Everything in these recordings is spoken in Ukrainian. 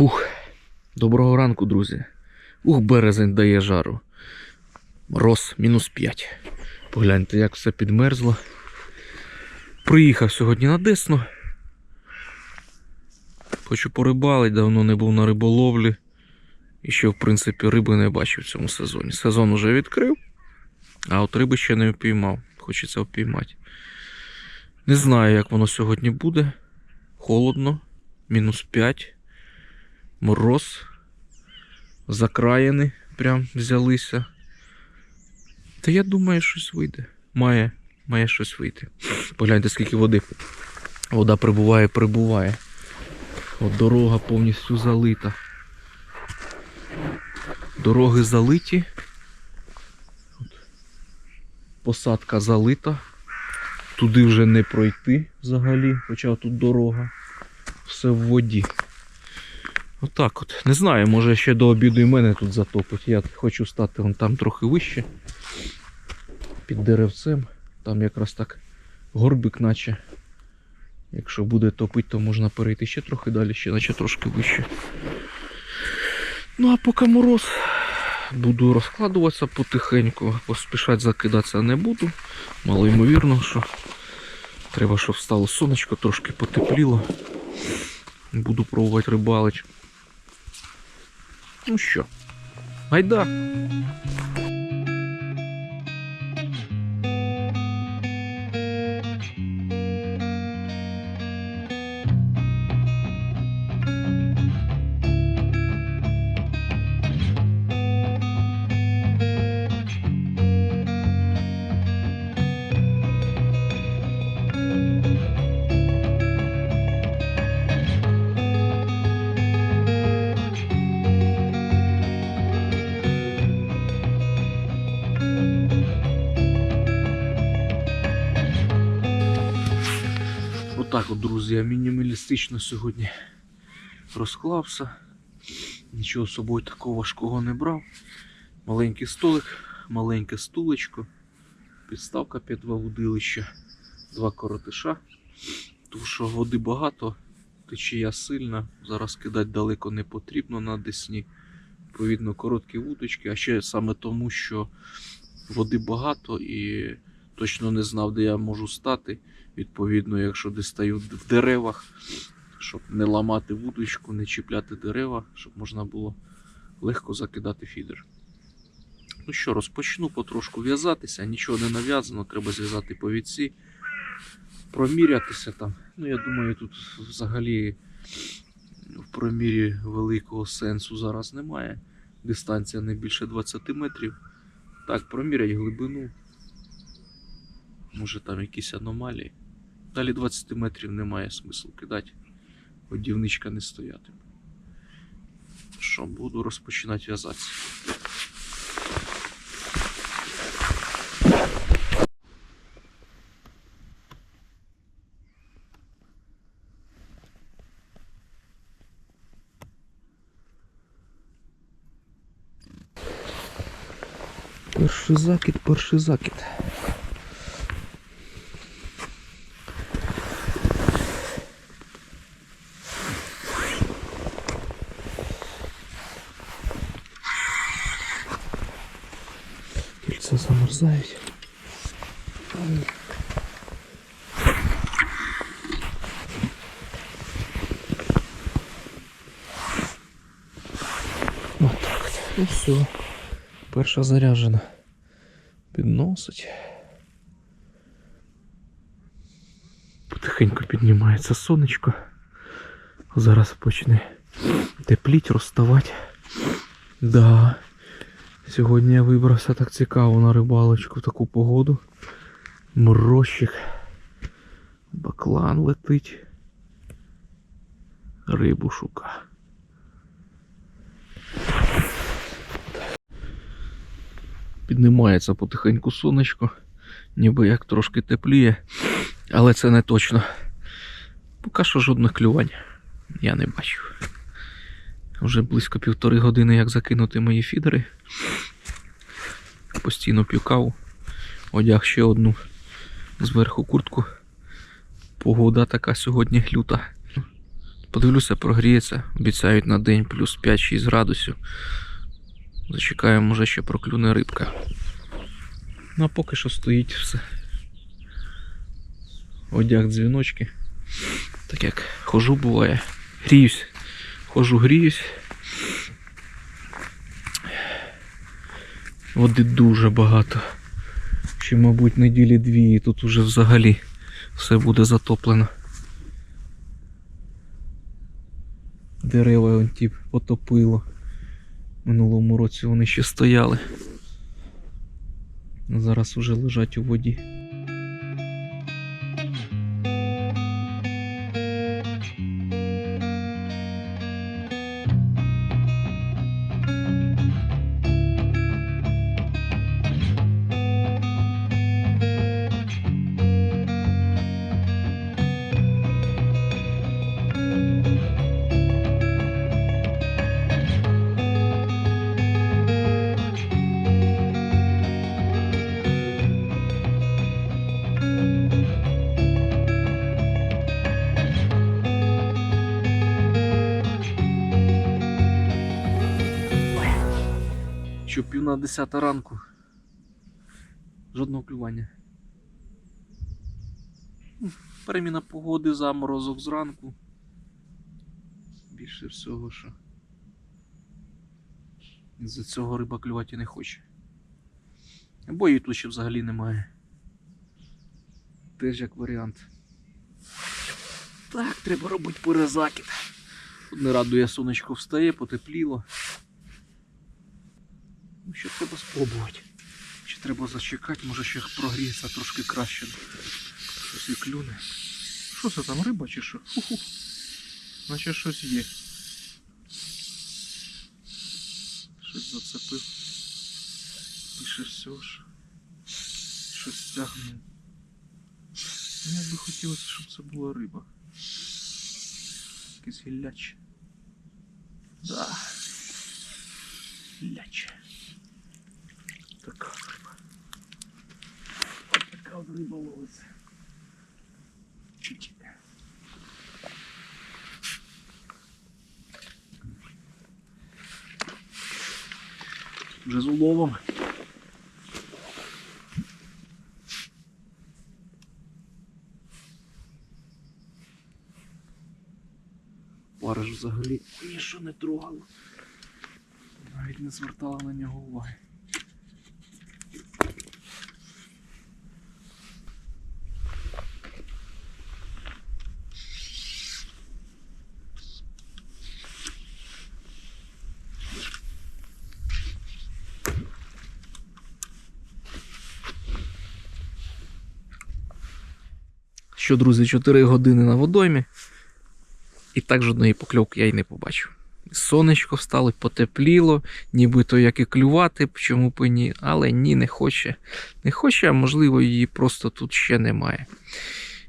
Фух. Доброго ранку, друзі. Ух, березень дає жару. Мороз мінус 5. Погляньте, як все підмерзло. Приїхав сьогодні на Десну. Хочу порибалити, давно не був на риболовлі. І ще, в принципі, риби не бачив в цьому сезоні. Сезон уже відкрив, а от риби ще не впіймав. Хочеться впіймати. Не знаю, як воно сьогодні буде. Холодно, мінус 5 мороз, закраїни прям взялися. Та я думаю, щось вийде. Має, має щось вийти. Погляньте, скільки води. Вода прибуває, прибуває. От дорога повністю залита. Дороги залиті. От. Посадка залита. Туди вже не пройти взагалі, хоча тут дорога. Все в воді. Отак от. Не знаю, може ще до обіду і мене тут затопить. Я хочу стати вон там трохи вище. Під деревцем. Там якраз так горбик наче. Якщо буде топити, то можна перейти ще трохи далі, ще наче трошки вище. Ну а поки мороз. Буду розкладуватися потихеньку, поспішати закидатися не буду. Мало ймовірно, що треба, щоб стало сонечко, трошки потепліло. Буду пробувати рибалити. Ну що, гайда. Отак от, друзі, я мінімалістично сьогодні розклався. Нічого з собою такого важкого не брав. Маленький столик, маленьке стулечко, підставка під два вудилища, два коротиша. Тому що води багато, течія сильна, зараз кидати далеко не потрібно на десні. Відповідно, короткі вудочки, а ще саме тому, що води багато і точно не знав, де я можу стати. Відповідно, якщо десь стаю в деревах, щоб не ламати вудочку, не чіпляти дерева, щоб можна було легко закидати фідер. Ну що, розпочну потрошку в'язатися, нічого не нав'язано, треба зв'язати повідці, промірятися там. Ну, я думаю, тут взагалі в промірі великого сенсу зараз немає. Дистанція не більше 20 метрів. Так, промірять глибину. Може там якісь аномалії. Далі 20 метрів немає смислу кидати. Годівничка не стоятиме. Що, буду розпочинати в'язатися. Перший закид, перший закид. Отак. от. Ну все. Перша заряджена. Підносить. Потихеньку піднімається сонечко. Зараз почне тепліть, розставати. Да. Сьогодні я вибрався так цікаво на рибалочку в таку погоду. Морозчик. Баклан летить. Рибу шука. Піднімається потихеньку сонечко, ніби як трошки тепліє, але це не точно. Поки що жодних клювань я не бачу. Вже близько півтори години, як закинути мої фідери. Постійно п'ю каву. Одяг ще одну зверху куртку. Погода така сьогодні люта. Подивлюся, прогріється. Обіцяють на день плюс 5-6 градусів. Зачекаємо, може ще проклюне рибка. Ну а поки що стоїть все. Одяг дзвіночки. Так як хожу буває. Гріюсь. Хожу, гріюсь. Води дуже багато. Ще, мабуть, неділі дві і тут уже взагалі все буде затоплено. Дерева ті потопило. Минулому році вони ще стояли. Зараз уже лежать у воді. Що пів на 10 ранку. Жодного клювання. Переміна погоди, заморозок зранку. Більше всього, що. З-за цього риба клювати не хоче. Або її тут ще взагалі немає. Теж як варіант. Так, треба робити перезакид. Тут не радує сонечко встає, потепліло. Ну, що треба спробувати. Чи треба зачекати, може ще прогріється трошки краще. Щось і клюне. Що це там риба чи що? Ху-ху. Наче щось є. Щось зацепив. Більше всього ж. Щось стягнув. Ну, як би хотілося, щоб це була риба. Якесь гілляче. Да. Гілляче. Така риба. Така от риба ловиться. Чуть. Вже з уловом. Ж взагалі нічого не трогала. Навіть не звертала на нього уваги. Що, друзі, 4 години на водоймі. І так жодної покльовки я й не побачив. Сонечко встало, потепліло, нібито як і клювати, чому б ні, але ні, не хоче. Не хоче, а можливо, її просто тут ще немає.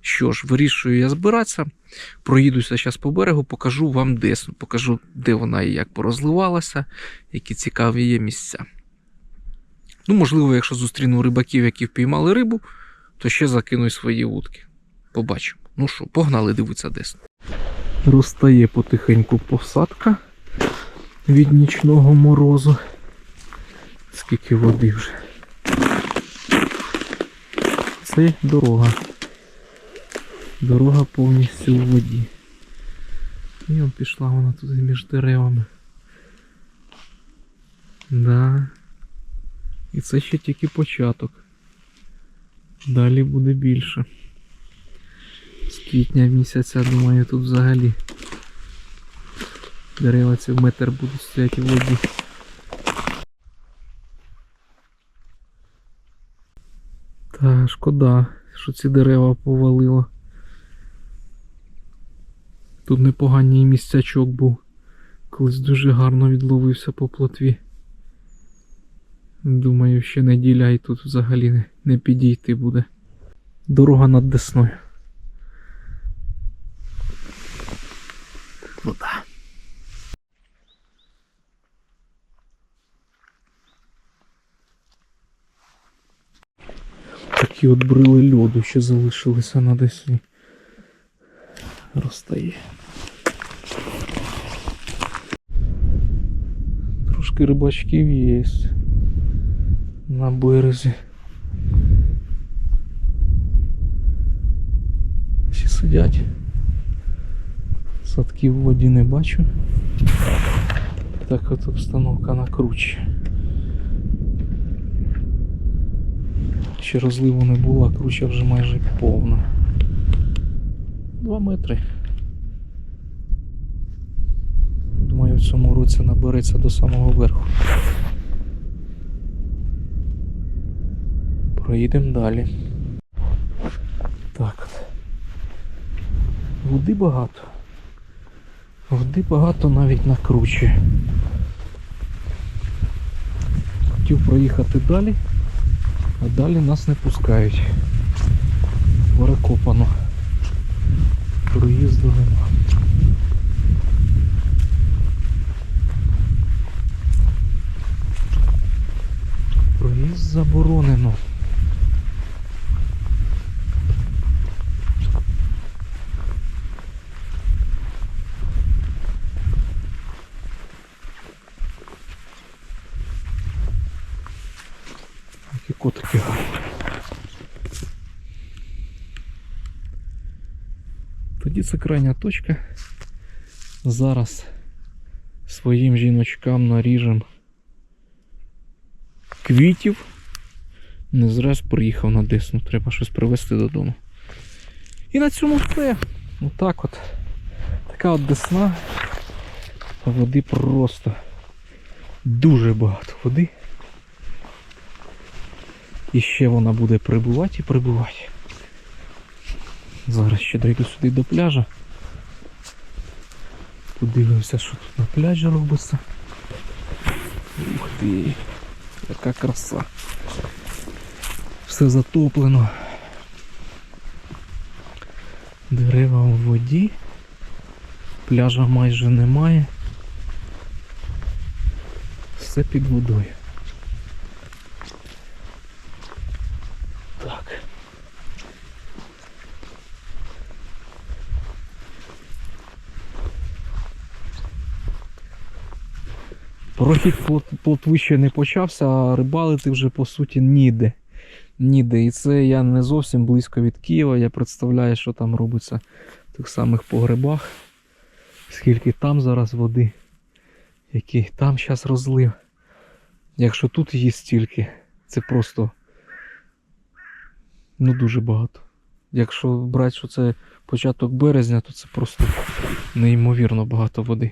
Що ж, вирішую я збиратися, проїдуся зараз по берегу, покажу вам де, покажу, де вона і як порозливалася, які цікаві є місця. Ну, можливо, якщо зустріну рибаків, які впіймали рибу, то ще закину свої вудки. Побачимо. Ну що, погнали дивитися десь. Розтає потихеньку посадка від нічного морозу. Скільки води вже. Це дорога. Дорога повністю у воді. І он пішла вона туди між деревами. Да. І це ще тільки початок. Далі буде більше. Квітня місяця, думаю, тут взагалі дерева ці в метр будуть стояти в воді. Та шкода, що ці дерева повалило. Тут непоганий місцячок був. Колись дуже гарно відловився по плотві. Думаю, ще неділя і тут взагалі не підійти буде. Дорога над Десною. замкнута. Такі от брили льоду, що залишилися на десь розтає. Трошки рибачків є на березі. Всі сидять. Садків в воді не бачу. Так от обстановка на кручі. Ще розливу не було, а круча вже майже повна. Два метри. Думаю, в цьому році набереться до самого верху. Проїдемо далі. Так. Води багато. Води багато навіть на кручі. Хотів проїхати далі, а далі нас не пускають. Перекопано. Проїзду нема. Проїзд заборонено. Які котики. Тоді це крайня точка. Зараз своїм жіночкам наріжем квітів. Не зраз приїхав на Десну, треба щось привезти додому. І на цьому все. Отак от. Така от десна. Води просто дуже багато води. І ще вона буде прибувати і прибувати. Зараз ще дойду сюди до пляжа. Подивимося, що тут на пляжі робиться. Ух ти, яка краса. Все затоплено. Дерева у воді. Пляжа майже немає. Все під водою. Прохід плот- плотви ще не почався, а рибалити вже по суті ніде. Ніде. І це я не зовсім близько від Києва. Я представляю, що там робиться в тих самих погребах. Скільки там зараз води, який там зараз розлив. Якщо тут її стільки, це просто ну дуже багато. Якщо брати, що це початок березня, то це просто неймовірно багато води.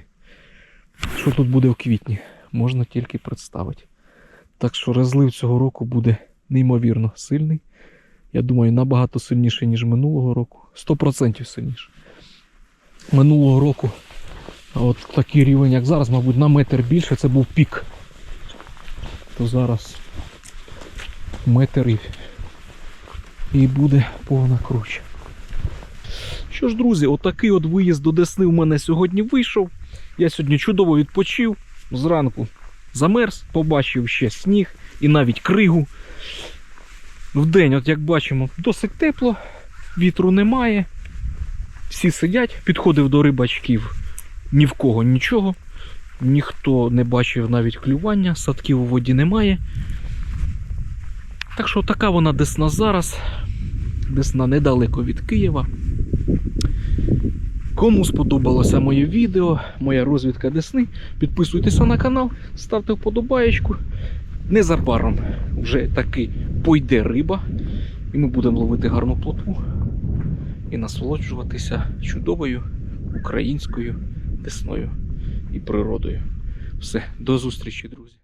Що тут буде в квітні, можна тільки представити. Так що розлив цього року буде неймовірно сильний. Я думаю, набагато сильніше, ніж минулого року. 100% сильніше. Минулого року от такий рівень, як зараз, мабуть, на метр більше, це був пік. То зараз метр і, буде повна круча. Що ж, друзі, отакий от виїзд до Десни в мене сьогодні вийшов. Я сьогодні чудово відпочив. Зранку замерз, побачив ще сніг і навіть кригу. Вдень, от як бачимо, досить тепло, вітру немає. Всі сидять, підходив до рибачків, ні в кого нічого. Ніхто не бачив навіть клювання, садків у воді немає. Так що така вона десна зараз. Десна недалеко від Києва. Кому сподобалося моє відео, моя розвідка Десни, підписуйтеся на канал, ставте вподобаєчку. Незабаром вже таки пойде риба, і ми будемо ловити гарну плотву і насолоджуватися чудовою українською десною і природою. Все, до зустрічі, друзі!